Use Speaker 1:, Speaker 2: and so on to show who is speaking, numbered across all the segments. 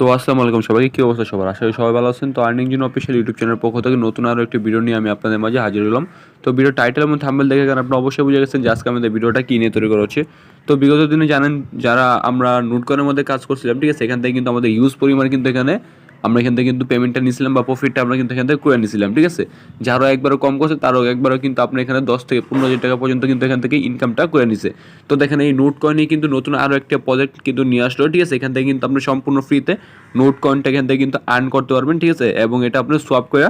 Speaker 1: তো আসসালামু আলাইকুম সবাইকে, কী অবস্থা সবার? আশা করি সবাই ভালো আছেন। তো আর্নিং জন্য অফিসিয়াল ইউটিউব চ্যানেলের পক্ষ থেকে নতুন আরও একটি ভিডিও নিয়ে আমি আপনাদের মাঝে হাজির হলাম। তো ভিডিও টাইটেল এবং থাম্বেল দেখে কারণ আপনি অবশ্যই বুঝে গেছেন যে আজকে আমাদের ভিডিওটা কী নিয়ে তৈরি করা হচ্ছে। তো বিগত দিনে জানেন, যারা আমরা নোটকয়েনের মধ্যে কাজ করছিলাম, ঠিক আছে, এখান থেকে কিন্তু আমাদের ইউজ পরিমাণ কিন্তু এখানে আমরা এখান থেকে কিন্তু পেমেন্টটা নিয়েছিলাম বা প্রফিটটা আমরা কিন্তু এখান থেকে করে নিয়েছিলাম, ঠিক আছে? যারও একবারও কম করছে, তারও একবারও কিন্তু আপনি এখানে দশ থেকে পনেরো হাজার টাকা পর্যন্ত কিন্তু এখান থেকে ইনকামটা করে নিছে। তো দেখেন, এই নোট কয়েনে কিন্তু নতুন আরও একটা প্রজেক্ট কিন্তু নিয়ে আসলো, ঠিক আছে? এখান থেকে কিন্তু আপনি সম্পূর্ণ ফ্রিতে নোট কয়েনটা এখান থেকে কিন্তু আর্ন করতে পারবেন, ঠিক আছে? এবং এটা আপনি সোয়াপ করে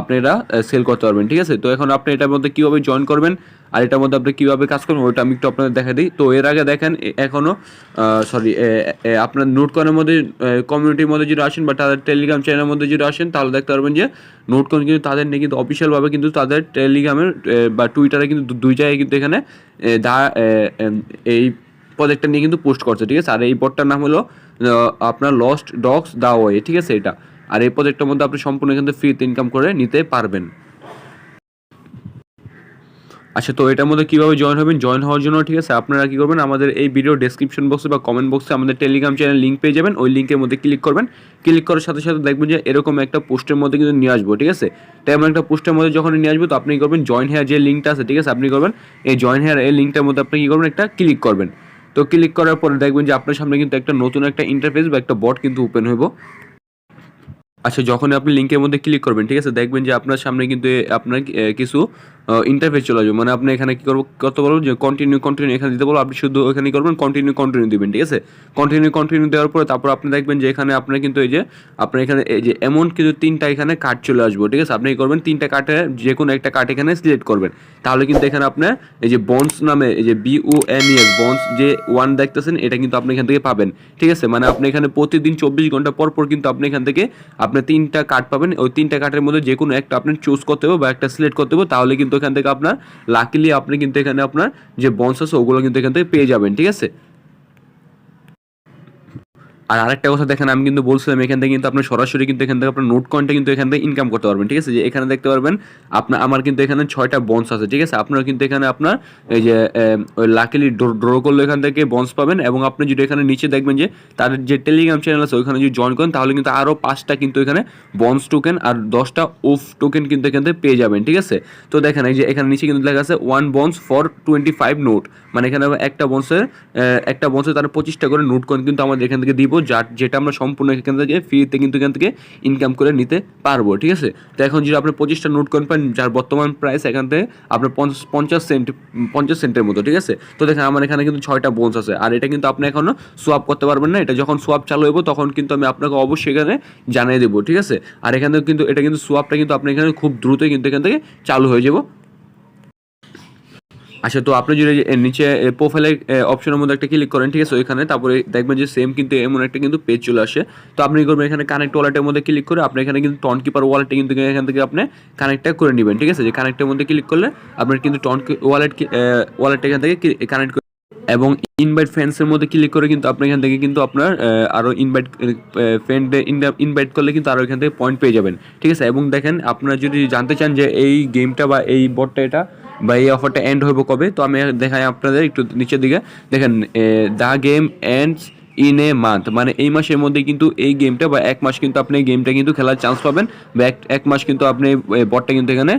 Speaker 1: আপনি এটা সেল করতে পারবেন, ঠিক আছে? তো এখন আপনি এটার মধ্যে কীভাবে জয়েন করবেন আর এটার মধ্যে আপনি কীভাবে কাজ করবেন ওইটা আমি একটু আপনাদের দেখা দিই। তো এর আগে দেখেন এখনও সরি আপনার নোট কয়েনের মধ্যে কমিউনিটির মধ্যে যদি আসেন বা তাদের টেলিগ্রাম চ্যানেলের মধ্যে যদি আসেন, তাহলে দেখতে পারবেন যে নোট কয়েন কিন্তু তাদের নিয়ে কিন্তু অফিসিয়ালভাবে কিন্তু তাদের টেলিগ্রামের বা টুইটারে কিন্তু দুই জায়গায় কিন্তু এখানে দা এই প্রজেক্টটা নিয়ে কিন্তু পোস্ট করছে, ঠিক আছে? আর এই বটটার নাম হলো আপনার লস্ট ডগস দা ওয়ে ঠিক আছে এটা? আর এই প্রজেক্টের মধ্যে আপনি সম্পূর্ণ থেকে ফ্রিতে ইনকাম করে নিতে পারবেন। আচ্ছা তো এটার মধ্যে কীভাবে জয়েন হবেন? জয়েন হওয়ার জন্য ঠিক আছে, আপনারা কী করবেন? আমাদের এই ভিডিও ডেসক্রিপশন বক্সে বা কমেন্ট বক্সে আমাদের টেলিগ্রাম চ্যানেল লিঙ্ক পেয়ে যাবেন। ওই লিঙ্কের মধ্যে ক্লিক করবেন। ক্লিক করার সাথে সাথে দেখবেন যে এরকম একটা পোস্টের মধ্যে কিন্তু নিয়ে আসব, ঠিক আছে? তো এমন একটা পোস্টের মধ্যে যখন নিয়ে আসব, তো আপনি করবেন? জয়েন হেয়ার যে লিঙ্কটা আছে, ঠিক আছে? আপনি করবেন? এই জয়েন হেয়ার এই লিঙ্কটার মধ্যে আপনি কী করবেন? একটা ক্লিক করবেন। তো ক্লিক করার পরে দেখবেন যে আপনার সামনে কিন্তু একটা নতুন একটা ইন্টারফেস বা একটা বট কিন্তু ওপেন হইব। আচ্ছা যখন আপনি লিঙ্কের মধ্যে ক্লিক করবেন, ঠিক আছে? দেখবেন যে আপনার সামনে কিন্তু আপনার কিছু ইন্টারফেস চলে আসবে। মানে আপনি এখানে কী করব করতে বলব যে কন্টিনিউ কন্টিনিউ এখানে দিতে বলব, আপনি শুধু ওখানে কী করবেন কন্টিনিউ কন্টিনিউ দিবেন, ঠিক আছে? কন্টিনিউ কন্টিনিউ দেওয়ার পরে তারপর আপনি দেখবেন যে এখানে আপনার কিন্তু এই যে আপনার এখানে এই যে এমন কিন্তু তিনটা এখানে কার্ড চলে আসব, ঠিক আছে? আপনি কী করবেন, তিনটা কার্ডে যে কোনো একটা কার্ড এখানে সিলেক্ট করবেন। তাহলে কিন্তু এখানে আপনার এই যে বন্ডস নামে, এই যে B O N S bonds যে ওয়ান দেখতেছেন, এটা কিন্তু আপনি এখান থেকে পাবেন, ঠিক আছে? মানে আপনি এখানে প্রতিদিন চব্বিশ ঘণ্টা পর পর কিন্তু আপনি এখান থেকে আপনি তিনটা কার্ড পাবেন। ওই তিনটা কার্ডের মধ্যে যে কোনো একটা আপনি চুজ করতে হবে বা একটা সিলেক্ট করতে হবে, তাহলে কিন্তু এখান থেকে আপনার লাকিলি আপনি কিন্তু এখানে আপনার যে বনসাস আছে, ওগুলো কিন্তু এখান থেকে পেয়ে যাবেন, ঠিক আছে? আর আরেকটা কথা দেখেন, আমি কিন্তু বলছিলাম এখান থেকে কিন্তু আপনার সরাসরি কিন্তু এখান থেকে আপনার নোট কয়েনটা কিন্তু এখান থেকে ইনকাম করতে পারবেন, ঠিক আছে? যে এখানে দেখতে পারবেন আপনার আমার কিন্তু এখানে ছয়টা বন্স আছে, ঠিক আছে? আপনারা কিন্তু এখানে আপনার এই যে লাকিলি ড্র করলে এখান থেকে বন্স পাবেন এবং আপনি যদি এখানে নিচে দেখবেন যে তাদের যে টেলিগ্রাম চ্যানেল আছে, ওইখানে যদি জয়েন করেন, তাহলে কিন্তু আরও পাঁচটা কিন্তু এখানে বন্স টোকেন আর দশটা ওফ টোকেন কিন্তু এখান থেকে পেয়ে যাবেন, ঠিক আছে? তো দেখেন, এই যে এখানে নিচে কিন্তু লেখা আছে one bonds for twenty five note মানে এখানে একটা বন্সের একটা বন্সের তার পঁচিশটা করে নোট কয়েন কিন্তু আমাদের এখান থেকে দিব। যার, যেটা আমরা সম্পূর্ণ এখান থেকে ফ্রিতে কিন্তু এখান থেকে ইনকাম করে নিতে পারব, ঠিক আছে? তো এখন যদি আপনি পঁচিশটা নোট কয়েন পান যার বর্তমান প্রাইস এখান থেকে আপনার পঞ্চাশ সেন্ট পঞ্চাশ সেন্টের মতো, ঠিক আছে? তো দেখেন আমার এখানে কিন্তু ছয়টা বোনস আছে, আর এটা কিন্তু আপনি এখনও সোয়াপ করতে পারবেন না, এটা যখন সোয়াপ চালু হইব, তখন কিন্তু আমি আপনাকে অবশ্যই এখানে জানিয়ে দেবো, ঠিক আছে? আর এখানে কিন্তু, এটা কিন্তু সোয়াপটা কিন্তু আপনি এখানে খুব দ্রুতই কিন্তু এখান থেকে চালু হয়ে যাব আচ্ছা তো আপনি যদি নিচে প্রোফাইলের অপশনের মধ্যে একটা ক্লিক করেন, ঠিক আছে, ওইখানে, তারপরে দেখবেন যে সেম কিন্তু এমন একটা কিন্তু পেজ চলে আসে। তো আপনি করবেন, এখানে কানেক্ট ওয়ালেটের মধ্যে ক্লিক করে আপনি এখানে কিন্তু টন কিপার ওয়ালেটটা কিন্তু এখান থেকে আপনি কানেক্টটা করে নেবেন, ঠিক আছে? যে কানেক্টের মধ্যে ক্লিক করলে আপনার কিন্তু টন ওয়ালেট ওয়ালেটটা এখান থেকে কানেক্ট এবং ইনভাইট ফ্রেন্ডসের মধ্যে ক্লিক করে কিন্তু আপনি এখান থেকে কিন্তু আপনার আরও ইনভাইট ফ্রেন্ড ইনভাইট করলে কিন্তু আরও এখান থেকে পয়েন্ট পেয়ে যাবেন, ঠিক আছে? এবং দেখেন, আপনারা যদি জানতে চান যে এই গেমটা বা এই বটটা এটা বা এই অফারটা এন্ড হইব কবে? তো আমি দেখাই আপনাদের একটু নিচের দিকে। দেখেন the game ends in a month মানে এই মাসের মধ্যে কিন্তু এই গেমটা বা এক মাস কিন্তু আপনি গেমটা কিন্তু খেলার চান্স পাবেন বা এক এক মাস কিন্তু আপনি বটটা কিন্তু এখানে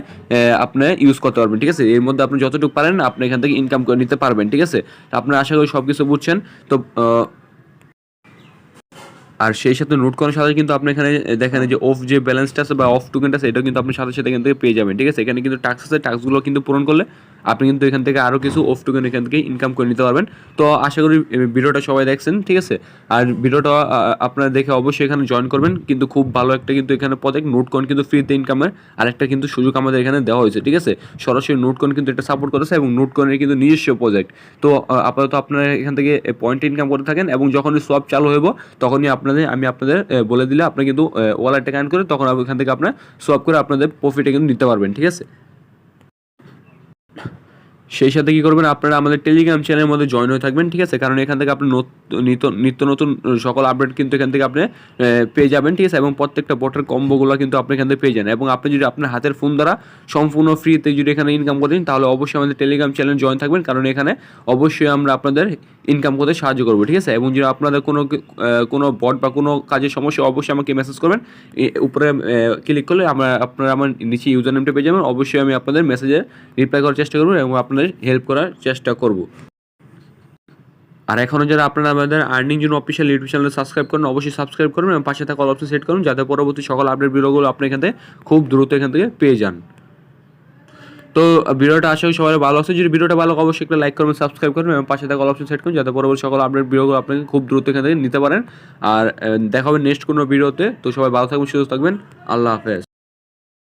Speaker 1: আপনি ইউজ করতে পারবেন, ঠিক আছে? এর মধ্যে আপনি যতটুকু পারেন, আপনি এখান থেকে ইনকাম করে নিতে পারবেন, ঠিক আছে? আপনার আশা করি সব কিছু বুঝছেন। তো আর সেই সাথে নোট করার সাথে কিন্তু আপনি এখানে দেখেন যে অফ যে ব্যালেন্সটা আছে বা অফ টোকেনটা আছে, এটাও কিন্তু আপনি সাথে সাথে এখান থেকে পেয়ে যাবেন, ঠিক আছে? এখানে কিন্তু টাক্স আছে টাক্সগুলো কিন্তু পূরণ করলে আপনি কিন্তু এখান থেকে আরও কিছু অফ টোকেন এখান থেকে ইনকাম করে নিতে পারবেন। তো আশা করি ভিডিওটা সবাই দেখছেন, ঠিক আছে? আর ভিডিওটা আপনারা দেখে অবশ্যই এখানে জয়েন করবেন, কিন্তু খুব ভালো একটা কিন্তু এখানে প্রজেক্ট নোট কয়েন কিন্তু ফ্রিতে ইনকামের আর একটা কিন্তু সুযোগ আমাদের এখানে দেওয়া হয়েছে, ঠিক আছে? সরাসরি নোট কয়েন কিন্তু এটা সাপোর্ট করেছে এবং নোট কয়েনের কিন্তু নিজস্ব প্রজেক্ট তো আপাতত আপনারা এখান থেকে পয়েন্ট ইনকাম করে থাকেন এবং যখনই সব চালু হইব, তখনই আপনাদের, আমি আপনাদের বলে দিলে আপনি কিন্তু ওয়ালেটটা কানেক্ট করে তখন ওখান থেকে আপনার সোয়াপ করে আপনাদের প্রফিটটা কিন্তু নিতে পারবেন, ঠিক আছে? সেই সাথে কী করবেন? আপনারা আমাদের টেলিগ্রাম চ্যানেলের মধ্যে জয়েন হয়ে থাকবেন, ঠিক আছে? কারণ এখান থেকে আপনি নত- নিত্য নিত্য নতুন সকল আপডেট কিন্তু এখান থেকে আপনি পেয়ে যাবেন, ঠিক আছে? এবং প্রত্যেকটা বটের কম্বোগুলো কিন্তু আপনি এখান থেকে পেয়ে যান এবং আপনি যদি আপনার হাতের ফোন দ্বারা সম্পূর্ণ ফ্রিতে যদি এখানে ইনকাম করেন তাহলে অবশ্যই আমাদের টেলিগ্রাম চ্যানেল জয়েন থাকবেন। কারণ এখানে অবশ্যই আমরা আপনাদের ইনকাম করতে সাহায্য করব, ঠিক আছে? এবং যদি আপনাদের কোনো কোনো বট বা কোনো কাজের সমস্যা, অবশ্যই আমাকে মেসেজ করবেন। উপরে ক্লিক করলে আমরা, আপনারা আমার নিচে ইউজার নেমটা পেয়ে যাবেন। অবশ্যই আমি আপনাদের মেসেজে রিপ্লাই করার চেষ্টা করব এবং আপনাদের হেল্প করার চেষ্টা করব। আর এখনও যারা আপনারা আমাদের আর্নিং জন্য অফিসিয়াল ইউটিউব চ্যানেল সাবস্ক্রাইব করুন, অবশ্যই সাবস্ক্রাইব করুন এবং পাশে থাকা অপশন সেট করুন, যাতে পরবর্তী সকল আপডেট ভিডিওগুলো আপনি এখান থেকে খুব দ্রুত এখান থেকে পেয়ে যান। তো ভিডিওটা আশা করি সবাই ভালো আছে। যদি ভিডিওটা ভালো অবশ্যই একটা লাইক করবেন সাবস্ক্রাইব করবেন এবং পাশে থাকা অপশন সেট করুন, যাতে পরবর্তী সকল আপডেট ভিডিওগুলো আপনাকে খুব দ্রুত এখান থেকে নিতে পারেন। আর দেখা হবে নেক্সট কোনো ভিডিওতে। তো সবাই ভালো থাকবেন, সুস্থ থাকবেন। আল্লাহ হাফেজ।